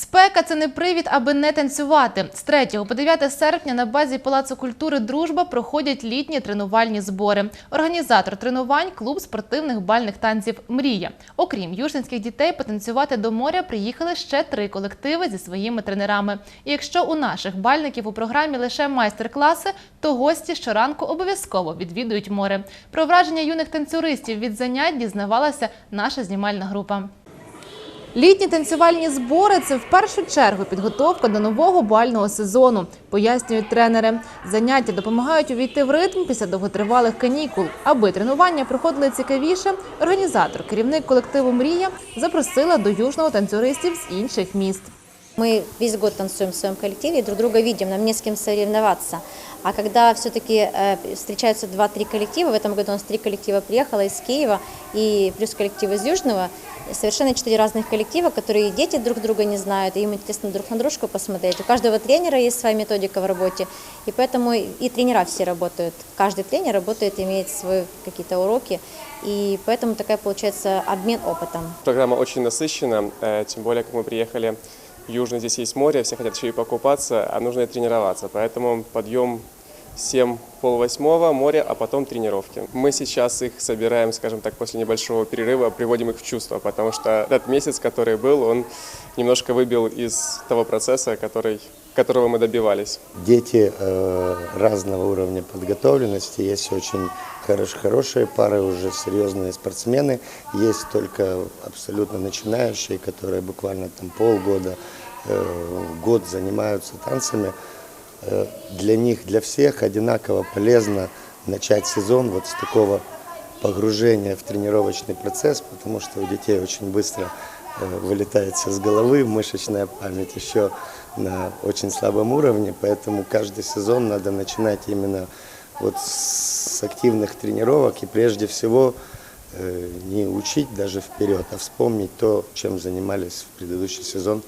Спека це не привід, аби не танцювати. З 3 по 9 серпня на базі Палацу культури Дружба проходять літні тренувальні збори. Організатор тренувань клуб спортивних бальних танців Мрія. Окрім южненських дітей, потанцювати до моря приїхали ще три колективи зі своїми тренерами. І якщо у наших бальників у програмі лише майстер-класи, то гості щоранку обов'язково відвідують море. Про враження юних танцюристів від занять дізнавалася наша знімальна група. Літні танцювальні збори це в першу чергу підготовка до нового бального сезону, пояснюють тренери. Заняття допомагають увійти в ритм після довготривалих канікул. Аби тренування проходили цікавіше, організатор, керівник колективу Мрія запросила до южного танцюристів з інших міст. Мы весь год танцуем в своем коллективе друг друга видим, нам не с кем соревноваться. А когда все-таки встречаются два-три коллектива, в этом году у нас три коллектива приехало из Киева и плюс коллектив из Южного, совершенно четыре разных коллектива, которые дети друг друга не знают, и им интересно друг на дружку посмотреть. У каждого тренера есть своя методика в работе, и поэтому и тренера все работают. Каждый тренер работает, имеет свои какие-то уроки, и поэтому такая получается обмен опытом. Программа очень насыщена, э, тем более, как мы приехали в Южный, здесь есть море, все хотят еще и покупаться, а нужно и тренироваться. Поэтому подъем 7 пол восьмого, море, а потом тренировки. Мы сейчас их собираем, скажем так, после небольшого перерыва, приводим их в чувство, потому что этот месяц, который был, он немножко выбил из того процесса, который, которого мы добивались. Дети э, разного уровня подготовленности. Есть очень хорош, хорошие пары, уже серьезные спортсмены. Есть только абсолютно начинающие, которые буквально там полгода, э, год занимаются танцами. Э, для них, для всех одинаково полезно начать сезон вот с такого погружения в тренировочный процесс, потому что у детей очень быстро э, вылетает все с головы, мышечная память еще на очень слабом уровне, поэтому каждый сезон надо начинать именно вот с активных тренировок и прежде всего э, не учить даже вперед, а вспомнить то, чем занимались в предыдущий сезон.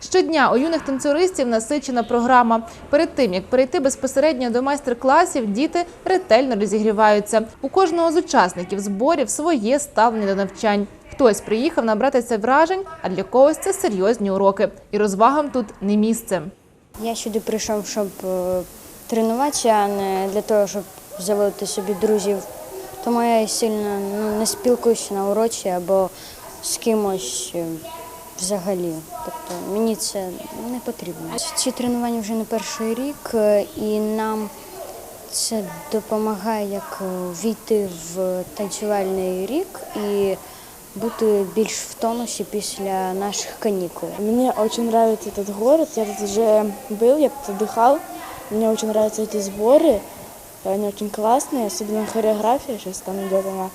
Щодня у юних танцюристів насичена програма. Перед тим як перейти безпосередньо до майстер-класів, діти ретельно розігріваються. У кожного з учасників зборів своє ставлення до навчань. Хтось приїхав набратися вражень, а для когось це серйозні уроки. І розвагам тут не місце. Я сюди прийшов, щоб е, тренуватися, а не для того, щоб заводити собі друзів. Тому я сильно ну, не спілкуюся на уроці або з кимось е, взагалі. Тобто мені це не потрібно. Ці тренування вже не перший рік, е, і нам це допомагає як е, війти в танцювальний рік і бути більш в тонусі після наших канікул. Мне очень нравится этот город. Я тут уже был, я тут отдыхал. Мне очень нравятся эти сборы. Они очень классные, особенно хореография сейчас там идет она.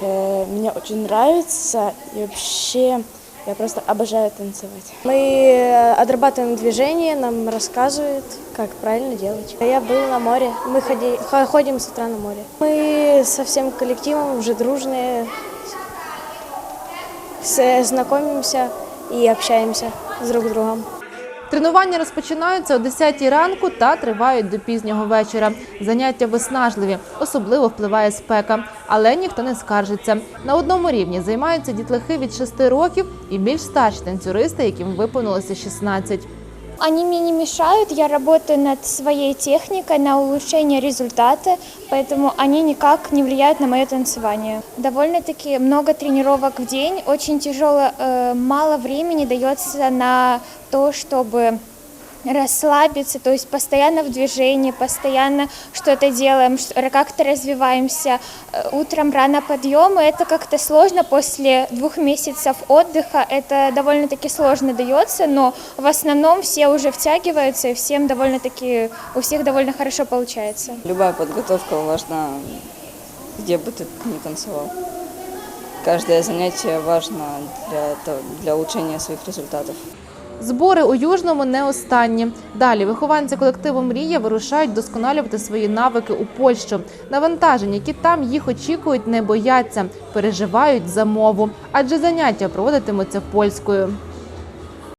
Э, Мне очень нравится. И вообще я просто обожаю танцевать. Мы э, отрабатываем движение, нам рассказывают, как правильно делать. Я был на море, мы ходи- хо- ходим с утра на море. Мы со всем коллективом уже дружные, с- знакомимся и общаемся с друг другом. Тренування розпочинаються о 10 ранку та тривають до пізнього вечора. Заняття виснажливі, особливо впливає спека. Але ніхто не скаржиться. На одному рівні займаються дітлахи від 6 років і більш старші танцюристи, яким виповнилося 16. Они мне не мешают, я работаю над своей техникой на улучшение результата, поэтому они никак не влияют на мое танцевание. Довольно-таки много тренировок в день, очень тяжело, э, мало времени дается на то, чтобы расслабиться, то есть постоянно в движении, постоянно что-то делаем, как-то развиваемся. Э, Утром рано подъем, и это как-то сложно после двух месяцев отдыха, это довольно-таки сложно дается, но в основном все уже втягиваются, и всем довольно-таки, у всех довольно хорошо получается. Любая подготовка важна, где бы ты ни танцевал. Каждое занятие важно для, для улучшения своих результатов. Збори у Южному не останні. Далі вихованці колективу Мрія вирушають досконалювати свої навики у Польщу. Навантажень, які там їх очікують, не бояться, переживають за мову, адже заняття проводитимуться польською.